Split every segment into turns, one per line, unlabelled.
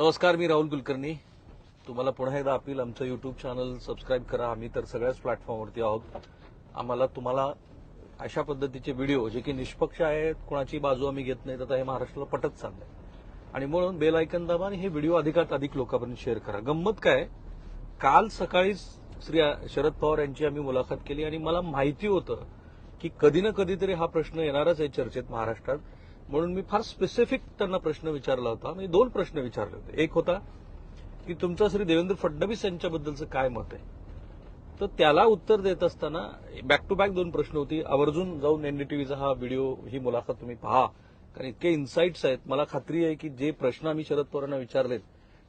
नमस्कार मी राहुल कुलकर्णी. तुम्हाला पुन्हा एकदा अपील आमचं युट्यूब चॅनल सबस्क्राईब करा. आम्ही तर सगळ्याच प्लॅटफॉर्मवरती आहोत. आम्हाला तुम्हाला अशा पद्धतीचे व्हिडिओ जे की निष्पक्ष आहेत कोणाची बाजू आम्ही घेत नाही तर हे महाराष्ट्राला पटत चाललंय. आणि म्हणून बेल ऐकन दाबा आणि हे व्हिडिओ अधिकात अधिक लोकांपर्यंत शेअर करा. गंमत काय? काल सकाळीच श्री शरद पवार यांची आम्ही मुलाखत केली आणि मला माहिती होतं की कधी ना कधीतरी हा प्रश्न येणारच आहे चर्चेत महाराष्ट्रात. म्हणून मी फार स्पेसिफिक त्यांना प्रश्न विचारला होता. म्हणजे दोन प्रश्न विचारले होते. एक होता की तुमचं श्री देवेंद्र फडणवीस यांच्याबद्दलचं काय मत आहे? तर त्याला उत्तर देत असताना बॅक टू बॅक दोन प्रश्न होती. आवर्जून जाऊन एनडीटीव्हीचा हा व्हिडिओ ही मुलाखत तुम्ही पहा. कारण इतके इन्साइट्स आहेत. मला खात्री आहे की जे प्रश्न आम्ही शरद पवारांना विचारलेत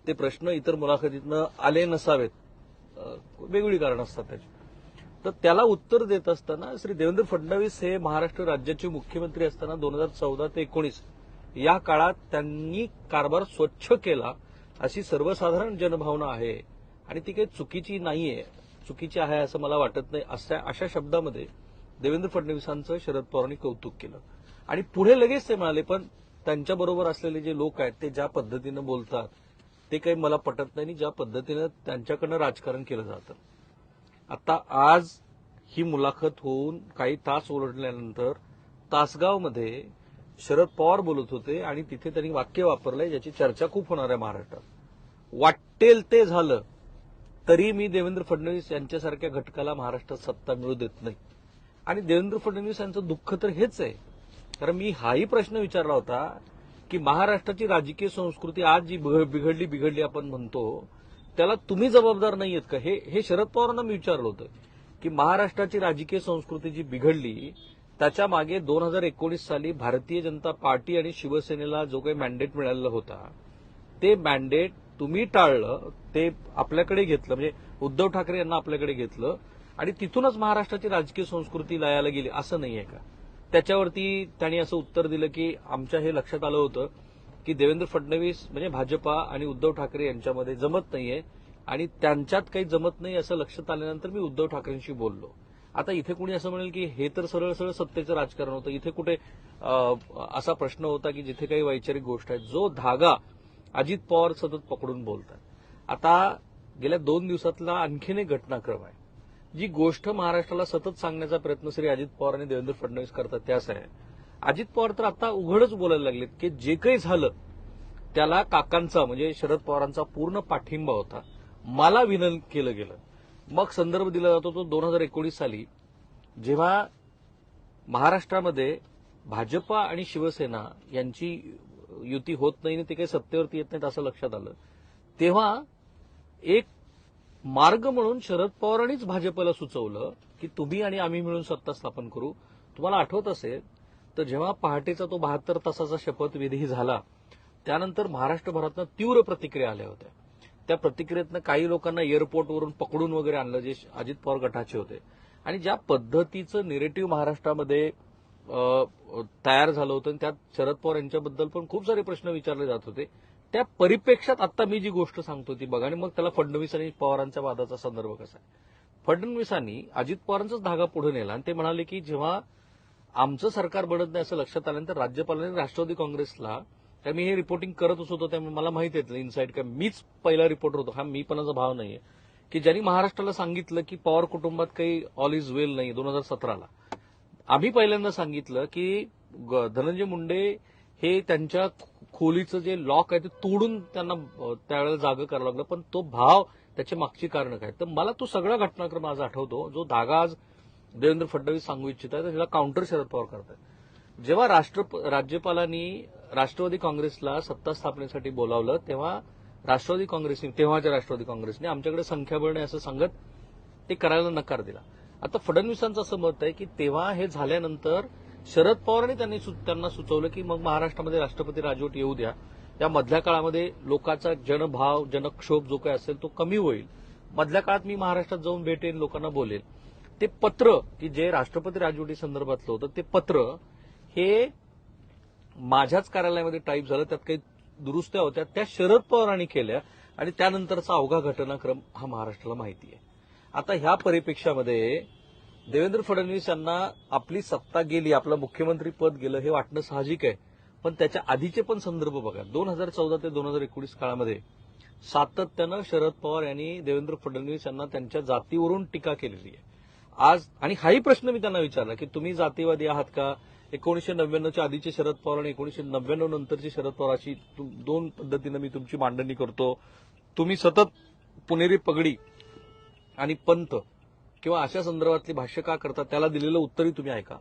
ते प्रश्न इतर मुलाखतीतनं आले नसावेत. वेगवेगळी कारण असतात त्याची. तर त्याला उत्तर देत असताना श्री देवेंद्र फडणवीस हे महाराष्ट्र राज्याचे मुख्यमंत्री असताना दोन हजार चौदा ते एकोणीस या काळात त्यांनी कारभार स्वच्छ केला अशी सर्वसाधारण जनभावना आहे. आणि ती काही चुकीची नाहीये. चुकीची आहे असं मला वाटत नाही. अशा अशा शब्दामध्ये देवेंद्र फडणवीसांचं शरद पवारांनी कौतुक केलं. आणि पुढे लगेच ते म्हणाले पण त्यांच्याबरोबर असलेले जे लोक आहेत ते ज्या पद्धतीनं बोलतात ते काही मला पटत नाही आणि ज्या पद्धतीनं त्यांच्याकडनं राजकारण केलं जातं. आता आज ही मुलाखत होऊन काही तास ओरडल्यानंतर तासगावमध्ये शरद पवार बोलत होते आणि तिथे त्यांनी वाक्य वापरलंय ज्याची चर्चा खूप होणार आहे महाराष्ट्रात. वाटेल ते झालं तरी मी देवेंद्र फडणवीस यांच्यासारख्या घटकाला महाराष्ट्रात सत्ता मिळू देत नाही. आणि देवेंद्र फडणवीस यांचं दुःख तर हेच आहे. कारण मी हाही प्रश्न विचारला होता की महाराष्ट्राची राजकीय संस्कृती आज जी बिघ- बिघडली बिघडली आपण म्हणतो त्याला तुम्ही जबाबदार नाही आहेत का? हे हे शरद पवारांना मी विचारलं होतं की महाराष्ट्राची राजकीय संस्कृती जी बिघडली त्याच्यामागे दोन हजार एकोणीस साली भारतीय जनता पार्टी आणि शिवसेनेला जो काही मॅन्डेट मिळालेला होता ते मॅन्डेट तुम्ही टाळलं ते आपल्याकडे घेतलं म्हणजे उद्धव ठाकरे यांना आपल्याकडे घेतलं आणि तिथूनच महाराष्ट्राची राजकीय संस्कृती लयाला गेली असं नाहीये का? त्याच्यावरती त्यांनी असं उत्तर दिलं की आमच्या हे लक्षात आलं होतं की देवेंद्र फडणवीस म्हणजे भाजपा आणि उद्धव ठाकरे यांच्यामध्ये जमत नाहीये आणि त्यांच्यात काही जमत नाही असं लक्षात आल्यानंतर मी उद्धव ठाकरेंशी बोललो. आता इथे कुणी असं म्हणेल की हे तर सरळ सरळ सत्तेचं राजकारण होतं. इथे कुठे असा प्रश्न होता की जिथे काही वैचारिक गोष्ट आहे जो धागा अजित पवार सतत पकडून बोलतात. आता गेल्या दोन दिवसातला आणखीन एक घटनाक्रम आहे. जी गोष्ट महाराष्ट्राला सतत सांगण्याचा प्रयत्न श्री अजित पवार आणि देवेंद्र फडणवीस करतात त्याच आहे. अजित पवार तर आता उघडच बोलायला लागलेत की जे काही झालं त्याला काकांचा म्हणजे शरद पवारांचा पूर्ण पाठिंबा होता. मला विनंती केलं गेलं. मग संदर्भ दिला जातो तो दोन हजार एकोणीस साली जेव्हा महाराष्ट्रामध्ये भाजपा आणि शिवसेना यांची युती होत नाही आणि ते काही सत्तेवरती येत नाहीत असं लक्षात आलं तेव्हा एक मार्ग म्हणून शरद पवारांनीच भाजपला सुचवलं की तुम्ही आणि आम्ही मिळून सत्ता स्थापन करू. तुम्हाला आठवत असेल तर जेव्हा पहाटेचा तो बहात्तर तासाचा शपथविधी झाला त्यानंतर महाराष्ट्रभरातनं तीव्र प्रतिक्रिया आल्या होत्या. त्या प्रतिक्रियेतनं काही लोकांना एअरपोर्टवरून पकडून वगैरे आणलं जे अजित पवार गटाचे होते. आणि ज्या पद्धतीचं निरेटिव्ह महाराष्ट्रामध्ये तयार झालं होतं आणि त्यात शरद पवार यांच्याबद्दल पण खूप सारे प्रश्न विचारले जात होते. त्या परिप्रेक्षात आता मी जी गोष्ट सांगतो ती बघा आणि मग त्याला फडणवीस आणि पवारांच्या वादाचा संदर्भ कसा आहे. फडणवीसांनी अजित पवारांचाच धागा पुढे नेला आणि ते म्हणाले की जेव्हा आमचं सरकार बनत नाही असं लक्षात आल्यानंतर राज्यपालांनी राष्ट्रवादी काँग्रेसला त्या मी हे रिपोर्टिंग करतच होतो त्यामुळे मला माहिती येतलं इनसाईड काय मीच पहिला रिपोर्टर होतो. हा मी पणाचा भाव नाहीये. की ज्यांनी महाराष्ट्राला सांगितलं की पवार कुटुंबात काही ऑल इज वेल नाही दोन हजार सतराला. आम्ही पहिल्यांदा सांगितलं की धनंजय मुंडे हे त्यांच्या खोलीचं जे लॉक आहे ते तोडून त्यांना त्यावेळेला जागं करावं लागलं. पण तो भाव त्याच्या मागची कारणं काय? तर मला तो सगळा घटनाक्रम आज आठवतो जो धागा आज देवेंद्र फडणवीस सांगू इच्छित आहे त्याला काउंटर शरद पवार करतात जेव्हा राष्ट्र राज्यपालांनी राष्ट्रवादी काँग्रेसला सत्ता स्थापनेसाठी बोलावलं तेव्हा राष्ट्रवादी काँग्रेसने तेव्हाच्या राष्ट्रवादी काँग्रेसने आमच्याकडे संख्याबळ नाही असं सांगत ते करायला नकार दिला. आता फडणवीसांचं असं मत आहे की तेव्हा हे झाल्यानंतर शरद पवारांनी त्यांनी सु- त्यांना सुचवलं की मग महाराष्ट्रामध्ये राष्ट्रपती राजवट येऊ द्या. या मधल्या काळामध्ये लोकांचा जनभाव जनक्षोभ जो काही असेल तो कमी होईल. मधल्या काळात मी महाराष्ट्रात जाऊन भेटेन लोकांना बोलेन. ते पत्र की जे राष्ट्रपती राजवटी संदर्भातलं होतं ते पत्र हे माझ्याच कार्यालयामध्ये टाईप झालं त्यात काही दुरुस्त्या होत्या त्या शरद पवारांनी केल्या आणि त्यानंतरचा अवघा घटनाक्रम हा महाराष्ट्राला माहिती आहे. आता ह्या परिपेक्षामध्ये देवेंद्र फडणवीस यांना आपली सत्ता गेली आपलं मुख्यमंत्री पद गेलं हे वाटणं साहजिक आहे. पण त्याच्या आधीचे पण संदर्भ बघा. दोन हजार चौदा ते दोन हजार एकोणीस काळामध्ये सातत्यानं शरद पवार यांनी देवेंद्र फडणवीस यांना त्यांच्या जातीवरून टीका केलेली आहे. आज आणि हाही प्रश्न मी त्यांना विचारला की तुम्ही जातीवादी आहात का? एकोणीशे नव्याण्णवच्या आधीचे शरद पवार आणि एकोणीशे नव्याण्णव नंतरचे शरद पवार अशी तुम- दोन पद्धतीनं मी तुमची मांडणी करतो. तुम्ही सतत पुणेरी पगडी आणि पंत किंवा अशा संदर्भातली भाष्य का करता त्याला दिलेलं उत्तरही तुम्ही ऐका.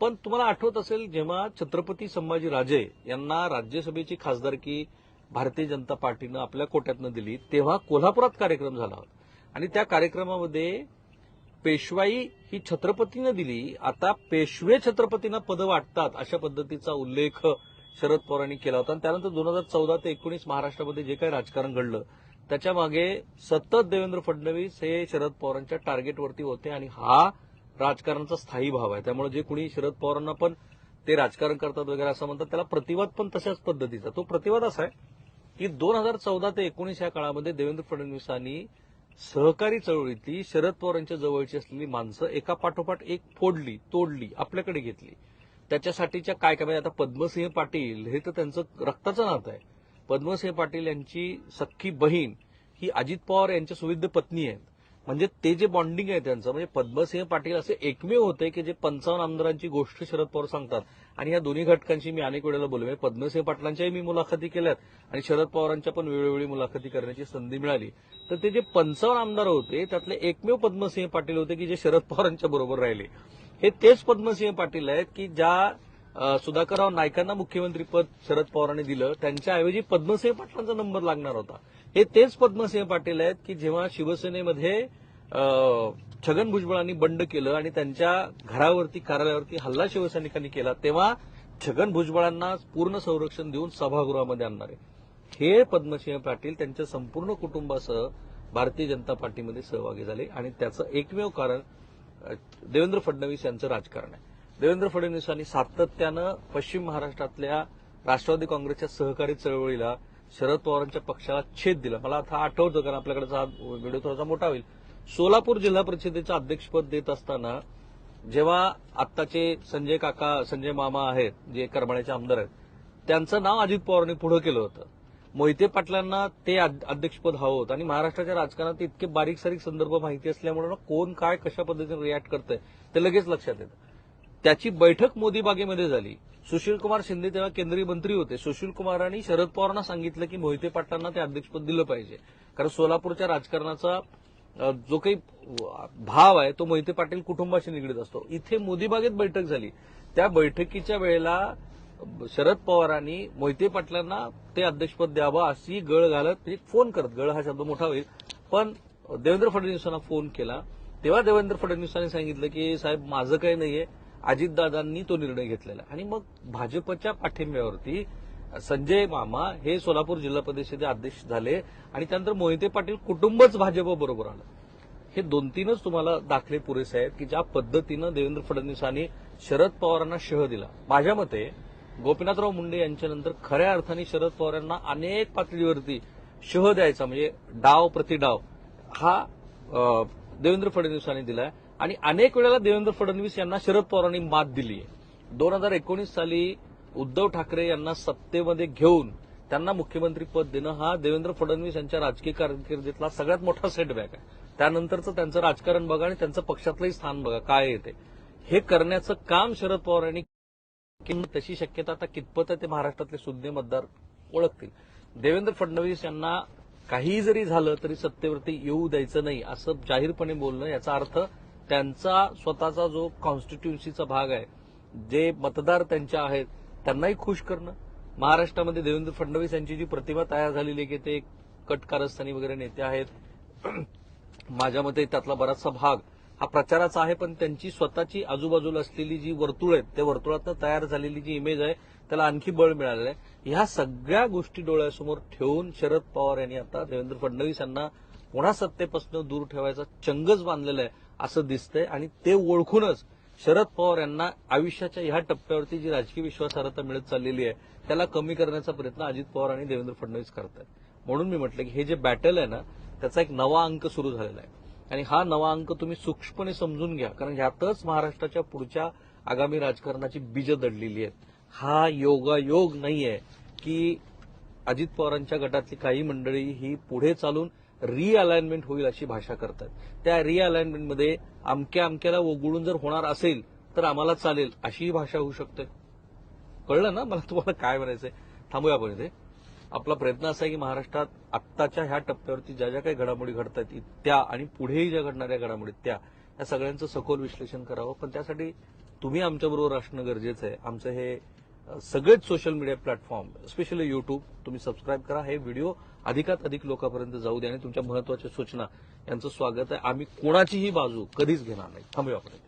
पण तुम्हाला आठवत असेल जेव्हा छत्रपती संभाजी राजे यांना राज्यसभेची खासदारकी भारतीय जनता पार्टीनं आपल्या कोट्यातनं दिली तेव्हा कोल्हापुरात कार्यक्रम झाला होता. आणि त्या कार्यक्रमामध्ये पेशवाई ही छत्रपतीनं दिली. आता पेशवे छत्रपतींना पदं वाटतात अशा पद्धतीचा उल्लेख शरद पवारांनी केला होता. आणि त्यानंतर दोन हजार चौदा ते एकोणीस महाराष्ट्रामध्ये जे काही राजकारण घडलं त्याच्यामागे सतत देवेंद्र फडणवीस हे शरद पवारांच्या टार्गेटवरती होते आणि हा राजकारणाचा स्थायी भाव आहे. त्यामुळे जे कुणी शरद पवारांना पण ते राजकारण करतात वगैरे असं म्हणतात त्याला प्रतिवाद पण तशाच पद्धतीचा. तो प्रतिवाद असा आहे की दोन हजार चौदा ते एकोणीस या काळामध्ये देवेंद्र फडणवीसांनी सहकारी चळवळीतली शरद पवारांच्या जवळची असलेली माणसं एका पाठोपाठ एक फोडली तोडली आपल्याकडे घेतली. त्याच्यासाठीच्या काय काय म्हणजे आता पद्मसिंह पाटील हे तर त्यांचं रक्ताचं नातं आहे. पद्मसिंह पाटील यांची सख्खी बहीण ही अजित पवार यांच्या सुविध पत्नी आहेत. म्हणजे ते जे बॉन्डिंग आहे त्यांचं म्हणजे पद्मसिंह पाटील असे एकमेव होते की जे पंचावन्न आमदारांची गोष्ट शरद पवार सांगतात. आणि या दोन्ही घटकांशी मी अनेक वेळेला बोललो. म्हणजे पद्मसिंह पाटलांच्याही मी मुलाखती केल्यात आणि शरद पवारांच्या पण वेळोवेळी मुलाखती करण्याची संधी मिळाली. तर ते जे पंचावन्न आमदार होते त्यातले एकमेव पद्मसिंह पाटील होते की जे शरद पवारांच्या बरोबर राहिले. हे तेच पद्मसिंह पाटील आहेत की ज्या सुधाकरराव नायकांना मुख्यमंत्रीपद शरद पवारांनी दिलं. त्यांच्याऐवजी पद्मसिंह पाटलांचा नंबर लागणार होता. हे तेच पद्मसिंह पाटील आहेत की जेव्हा शिवसेनेमध्ये छगन भुजबळांनी बंड केलं आणि त्यांच्या घरावरती कार्यालयावरती हल्ला शिवसैनिकांनी केला तेव्हा छगन भुजबळांना पूर्ण संरक्षण देऊन सभागृहामध्ये आणणारे हे पद्मसिंह पाटील त्यांच्या संपूर्ण कुटुंबासह भारतीय जनता पार्टीमध्ये सहभागी झाले आणि त्याचं एकमेव कारण देवेंद्र फडणवीस यांचं राजकारण आहे. देवेंद्र फडणवीसांनी सातत्यानं पश्चिम महाराष्ट्रातल्या राष्ट्रवादी काँग्रेसच्या सहकारी चळवळीला शरद पवारांच्या पक्षाला छेद दिला. मला आता आठवतं कारण आपल्याकडे व्हिडिओ थोडासा मोठा होईल. सोलापूर जिल्हा परिषदेचं अध्यक्षपद देत असताना जेव्हा आत्ताचे संजय काका संजय मामा आहेत जे करमाळ्याचे आमदार आहेत त्यांचं नाव अजित पवारांनी पुढे केलं होतं. मोहिते पाटलांना ते अध्यक्षपद हवं होतं. आणि महाराष्ट्राच्या राजकारणात इतके बारीक सारीक संदर्भ माहिती असल्यामुळे कोण काय कशा पद्धतीने रिॲक्ट करतंय ते लगेच लक्षात येतं. त्याची बैठक मोदी बागेमध्ये झाली. सुशील कुमार शिंदे तेव्हा केंद्रीय मंत्री होते. सुशील कुमारांनी शरद पवारांना सांगितलं की मोहिते पाटलांना ते अध्यक्षपद दिलं पाहिजे. कारण सोलापूरच्या राजकारणाचा जो काही भाव आहे तो मोहिते पाटील कुटुंबाशी निगडीत असतो. इथे मोदी बागेत बैठक झाली. त्या बैठकीच्या वेळेला शरद पवारांनी मोहिते पाटलांना ते अध्यक्षपद द्यावं अशी गळ घालत म्हणजे फोन करत. गळ हा शब्द मोठा होईल. पण देवेंद्र फडणवीसांना फोन केला. तेव्हा देवेंद्र फडणवीसांनी सांगितलं की साहेब माझं काही नाहीये. अजितदादांनी तो निर्णय घेतलेला आणि मग भाजपच्या पाठिंब्यावरती संजय मामा हे सोलापूर जिल्हा परिषदेचे अध्यक्ष झाले आणि त्यानंतर मोहिते पाटील कुटुंबच भाजप बरोबर आलं. हे दोन तीनच तुम्हाला दाखले पुरेसे आहेत की ज्या पद्धतीनं देवेंद्र फडणवीसांनी शरद पवारांना शह दिला. माझ्या मते गोपीनाथराव मुंडे यांच्यानंतर खऱ्या अर्थाने शरद पवार यांना अनेक पातळीवरती शह द्यायचा म्हणजे डाव प्रतिडाव हा देवेंद्र फडणवीसांनी दिलाय. आणि अनेक वेळेला देवेंद्र फडणवीस यांना शरद पवारांनी मात दिली आहे. दोन हजार एकोणीस साली उद्धव ठाकरे यांना सत्तेमध्ये घेऊन त्यांना मुख्यमंत्री पद देणं हा देवेंद्र फडणवीस यांच्या राजकीय कारकिर्दीतला सगळ्यात मोठा सेटबॅक आहे. त्यानंतरचं त्यांचं राजकारण बघा आणि त्यांचं पक्षातलंही स्थान बघा काय येते हे करण्याचं काम शरद पवार यांनी तशी शक्यता आता कितपत आहे ते महाराष्ट्रातले सुज्ञ मतदार ओळखतील. देवेंद्र फडणवीस यांना काही जरी झालं तरी सत्तेवरती येऊ द्यायचं नाही असं जाहीरपणे बोलणं याचा अर्थ त्यांचा स्वतःचा जो कॉन्स्टिट्युन्सीचा भाग आहे जे मतदार त्यांच्या आहेत त्यांनाही खुश करणं. महाराष्ट्रामध्ये देवेंद्र फडणवीस यांची जी प्रतिभा तयार झालेली आहे की ते कट कारस्थानी वगैरे नेते आहेत. माझ्या मते त्यातला बराचसा भाग हा प्रचाराचा आहे पण त्यांची स्वतःची आजूबाजूला असलेली जी वर्तुळ आहेत त्या वर्तुळातनं तयार झालेली जी इमेज आहे त्याला आणखी बळ मिळालेलं आहे. ह्या सगळ्या गोष्टी डोळ्यासमोर ठेवून शरद पवार यांनी आता देवेंद्र फडणवीस यांना पुन्हा सत्तेपासून दूर ठेवायचा चंगच बांधलेला आहे. असं दिसतंय आणि ते ओळखूनच शरद पवार यांना आयुष्याच्या ह्या टप्प्यावरती जी राजकीय विश्वासार्हता मिळत चाललेली आहे त्याला कमी करण्याचा प्रयत्न अजित पवार आणि देवेंद्र फडणवीस करतात म्हणून मी म्हटलं की हे जे बॅटल आहे ना त्याचा एक नवा अंक सुरू झालेला आहे. आणि हा नवा अंक तुम्ही सूक्ष्मपणे समजून घ्या कारण ह्यातच महाराष्ट्राच्या पुढच्या आगामी राजकारणाची बीजं दडलेली आहेत. हा योगायोग नाहीये की अजित पवारांच्या गटातली काही मंडळी ही पुढे चालून रिअलाइनमेंट होईल अशी भाषा करतात. त्या रिअलाइनमेंटमध्ये अमक्या अमक्याला वगळून जर होणार असेल तर आम्हाला चालेल अशीही भाषा होऊ शकते. कळलं ना? मला तुम्हाला काय म्हणायचंय? थांबूया आपण इथे. आपला प्रयत्न असा आहे की महाराष्ट्रात आत्ताच्या ह्या टप्प्यावरती ज्या ज्या काही घडामोडी घडत आहेत त्या आणि पुढेही ज्या घडणाऱ्या घडामोडी त्या या सगळ्यांचं सखोल विश्लेषण करावं. पण त्यासाठी तुम्ही आमच्याबरोबर असणं गरजेचं आहे. आमचं हे सगळेच social media platform specially YouTube तुम्ही सबस्क्राईब करा. हे व्हिडिओ अधिकात अधिक लोकांपर्यंत जाऊ द्या आणि तुमच्या महत्त्वाच्या सूचना यांचं स्वागत आहे. आम्ही कोणाचीही बाजू कधीच घेणार नाही. थांबूया आपण.